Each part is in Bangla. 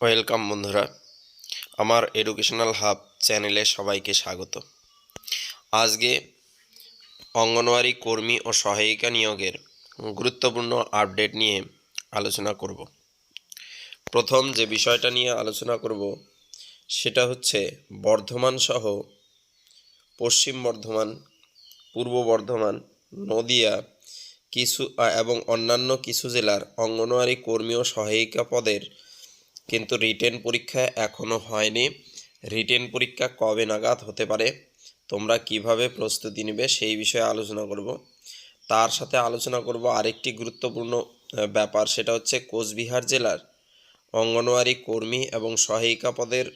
ওয়েলকাম বন্ধুরা, আমার এডুকেশনাল হাব চ্যানেলে সবাইকে স্বাগত। আজকে অঙ্গনওয়াড়ি কর্মী ও সহায়িকা নিয়োগের গুরুত্বপূর্ণ আপডেট নিয়ে আলোচনা করব। প্রথম যে বিষয়টা নিয়ে আলোচনা করব, সেটা হচ্ছে বর্ধমান সহ পশ্চিম বর্ধমান, পূর্ব বর্ধমান, নদিয়া কিছু এবং অন্যান্য কিছু জেলার অঙ্গনওয়াড়ি কর্মী ও সহায়িকা পদের কিন্তু রিটেন পরীক্ষা এখনও হয়নি। রিটেন পরীক্ষা কবে নাগাদ হতে পারে, তোমরা কীভাবে প্রস্তুতি নেবে সেই বিষয়ে আলোচনা করব। তার সাথে আলোচনা করব আরেকটি গুরুত্বপূর্ণ ব্যাপার, সেটা হচ্ছে কোচবিহার জেলার অঙ্গনওয়াড়ি কর্মী এবং সহায়িকা পদের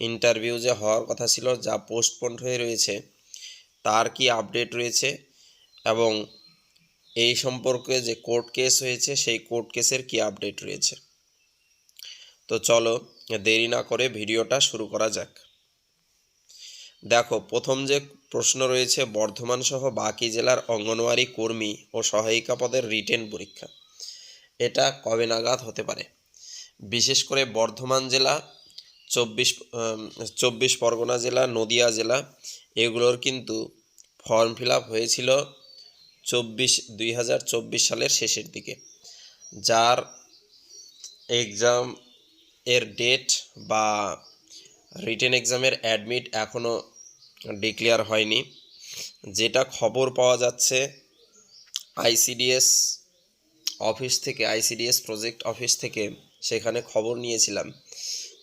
ইন্টারভিউ যে হওয়ার কথা ছিল, যা পোস্টপন্ড হয়ে রয়েছে, তার কি আপডেট রয়েছে এবং এই সম্পর্কে যে কোর্ট কেস হয়েছে, সেই কোর্ট কেসের কি আপডেট রয়েছে। তো চলো দেরি না করে ভিডিওটা শুরু করা যাক। দেখো, প্রথম যে প্রশ্ন রয়েছে, বর্ধমান সহ বাকি জেলার অঙ্গনওয়াড়ি কর্মী ও সহায়িকা পদের রিটেন পরীক্ষা। এটা কবে নাগাদ হতে পারে? বিশেষ করে বর্ধমান জেলা, চব্বিশ চব্বিশ পরগনা জেলা, নদিয়া জেলা, এগুলোর কিন্তু ফর্ম ফিল হয়েছিল চব্বিশ, দুই সালের শেষের দিকে। যার এক্সাম এর ডেট বা রিটেন এক্সামের অ্যাডমিট এখনও ডিক্লেয়ার হয়নি। যেটা খবর পাওয়া যাচ্ছে আইসিডিএস অফিস থেকে আইসিডিএস প্রজেক্ট অফিস থেকে সেখানে খবর নিয়েছিলাম।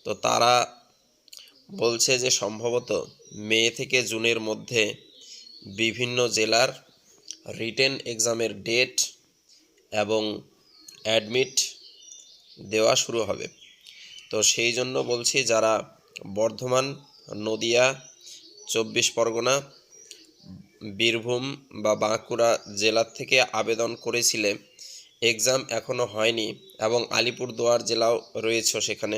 তো তারা বলছে যে সম্ভবত মে থেকে জুনের মধ্যে বিভিন্ন জেলার রিটেন এক্সামের ডেট এবং অ্যাডমিট দেওয়া শুরু হবে। তো সেই জন্য বলছি যারা বর্ধমান, নদিয়া, চব্বিশ পরগনা, বীরভূম বা বাঁকুড়া জেলার থেকে আবেদন করেছিলে এক্সাম এখনও হয়নি এবং আলিপুরদুয়ার জেলাও রয়েছে সেখানে।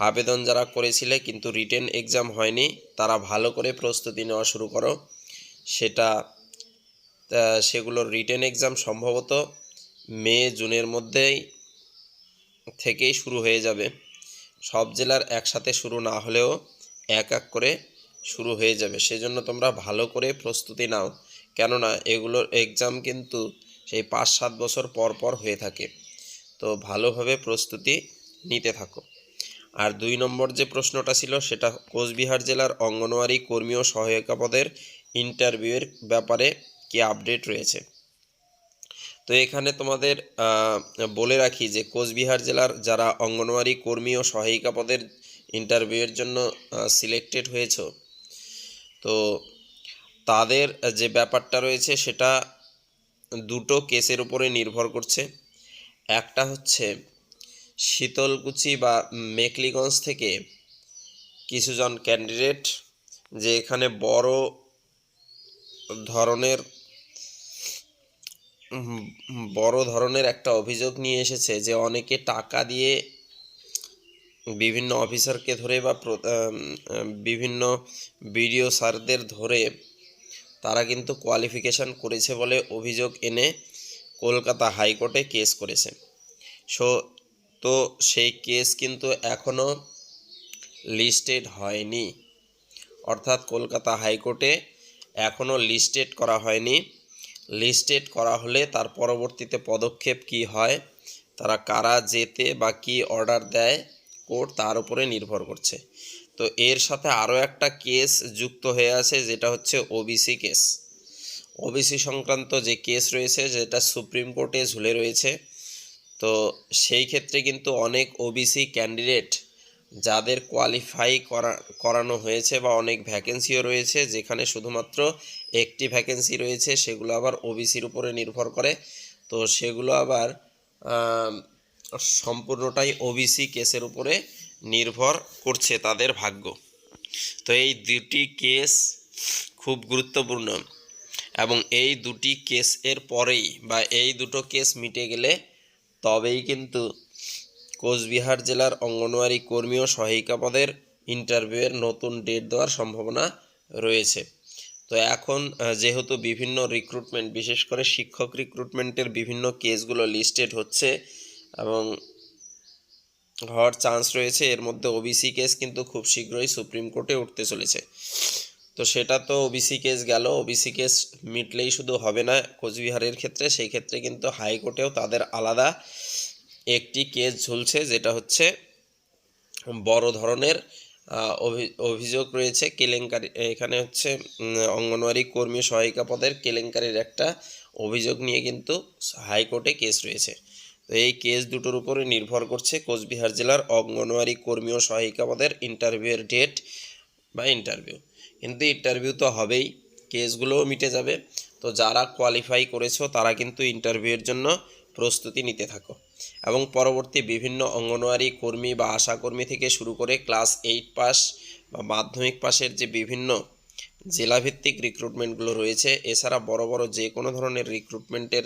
আবেদন যারা করেছিলে কিন্তু রিটেন এক্সাম হয়নি, তারা ভালো করে প্রস্তুতি নেওয়া শুরু করো। সেটা সেগুলোর রিটেন এক্সাম সম্ভবত মে, জুনের মধ্যেই থেকেই শুরু হয়ে যাবে। সব জেলার একসাথে শুরু না হলেও এক এক করে শুরু হয়ে যাবে। সেজন্য তোমরা ভালো করে প্রস্তুতি নাও। কেননা এগুলোর এক্সাম কিন্তু সেই পাঁচ সাত বছর পর পর হয়ে থাকে। তো ভালোভাবে প্রস্তুতি নিতে থাকো। আর দুই নম্বর যে প্রশ্নটা ছিল, সেটা কোচবিহার জেলার অঙ্গনওয়াড়ি কর্মী ও সহায়িকা পদের ইন্টারভিউয়ের ব্যাপারে কি আপডেট রয়েছে? তো এখানে তোমাদের বলে রাখি যে কোচবিহার জেলার যারা অঙ্গনওয়াড়ি কর্মী ও সহায়িকা পদের ইন্টারভিউয়ের জন্য সিলেক্টেড হয়েছ। তো তাদের যে ব্যাপারটা রয়েছে সেটা দুটো কেসের উপরে নির্ভর করছে। একটা হচ্ছে শীতলকুচি বা মেকলিগঞ্জ থেকে কিছুজন ক্যান্ডিডেট যে এখানে বড় ধরনের বড় ধরনের একটা অভিযোগ নিয়ে এসেছে যে অনেকে টাকা দিয়ে বিভিন্ন অফিসারকে ধরে বা বিভিন্ন বিডিও স্যারদের ধরে তারা কিন্তু কোয়ালিফিকেশন করেছে বলে অভিযোগ এনে কলকাতা হাইকোর্টে কেস করেছে। সো, তো সেই কেস কিন্তু এখনও লিস্টেড হয়নি। অর্থাৎ কলকাতা হাইকোর্টে এখনও লিস্টেড করা হয়নি। লিস্টেড করা হলে তার পরবর্তীতে পদক্ষেপ কি হয়, তারা কারা যেতে বা কি অর্ডার দেয় কোর্ট তার উপরে নির্ভর করছে। তো এর সাথে আরও একটা কেস যুক্ত হয়ে আছে, যেটা হচ্ছে ওবিসি কেস ওবিসি সংক্রান্ত যে কেস রয়েছে, যেটা সুপ্রিম কোর্টে ঝুলে রয়েছে, তো সেই ক্ষেত্রে কিন্তু অনেক ওবিসি ক্যান্ডিডেট যাদের কোয়ালিফাই করা, করানো হয়েছে বা অনেক ভ্যাকেন্সিও রয়েছে, যেখানে শুধুমাত্র একটি ভ্যাকেন্সি রয়েছে, সেগুলো আবার ওবিসির উপরে নির্ভর করে। তো সেগুলো আবার সম্পূর্ণটাই ওবিসি কেসের উপরে নির্ভর করছে তাদের ভাগ্য। তো এই দুটি কেস খুব গুরুত্বপূর্ণ এবং এই দুটি কেস এর পরেই বা এই দুটো কেস মিটে গেলে তবেই কিন্তু কোচবিহার জেলার অঙ্গনওয়াড়ি কর্মী ও সহায়িকা পদের ইন্টারভিউয়ের নতুন ডেট দেওয়ার সম্ভাবনা রয়েছে। তো এখন যেহেতু বিভিন্ন রিক্রুটমেন্ট বিশেষ করে শিক্ষক রিক্রুটমেন্টের বিভিন্ন কেসগুলো লিস্টেড হচ্ছে এবং হওয়ার চান্স রয়েছে, এর মধ্যে ওবিসি কেস কিন্তু খুব শীঘ্রই সুপ্রিম কোর্টে উঠতে চলেছে। তো সেটা তো ওবিসি কেস গেল ওবিসি কেস মিটলেই শুধু হবে না কোচবিহারের ক্ষেত্রে, সেই ক্ষেত্রে কিন্তু হাইকোর্টেও তাদের আলাদা একটি কেস ঝুলছে যেটা হচ্ছে বড় ধরনের অভিযোগ রয়েছে কেলেঙ্কারি, এখানে হচ্ছে অঙ্গনওয়াড়ি কর্মী সহায়িকা পদের কেলেঙ্কারির একটা অভিযোগ নিয়ে কিন্তু হাইকোর্টে কেস রয়েছে। তো এই কেস দুটোর উপরে নির্ভর করছে কোচবিহার জেলার অঙ্গনওয়াড়ি কর্মী ও সহায়িকা পদের ইন্টারভিউয়ের ডেট বা ইন্টারভিউ কিন্তু ইন্টারভিউ তো হবেই, কেসগুলোও মিটে যাবে। তো যারা কোয়ালিফাই করেছ তারা কিন্তু ইন্টারভিউয়ের জন্য প্রস্তুতি নিতে থাকো। এবং পরবর্তী বিভিন্ন অঙ্গনওয়াড়ি কর্মী বা আশাকর্মী থেকে শুরু করে ক্লাস এইট পাস বা মাধ্যমিক পাশের যে বিভিন্ন জেলাভিত্তিক রিক্রুটমেন্টগুলো রয়েছে, এছাড়া বড় বড় যে কোনো ধরনের রিক্রুটমেন্টের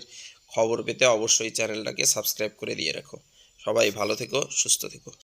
খবর পেতে অবশ্যই চ্যানেলটাকে সাবস্ক্রাইব করে দিয়ে রাখো। সবাই ভালো থেকো, সুস্থ থেকো।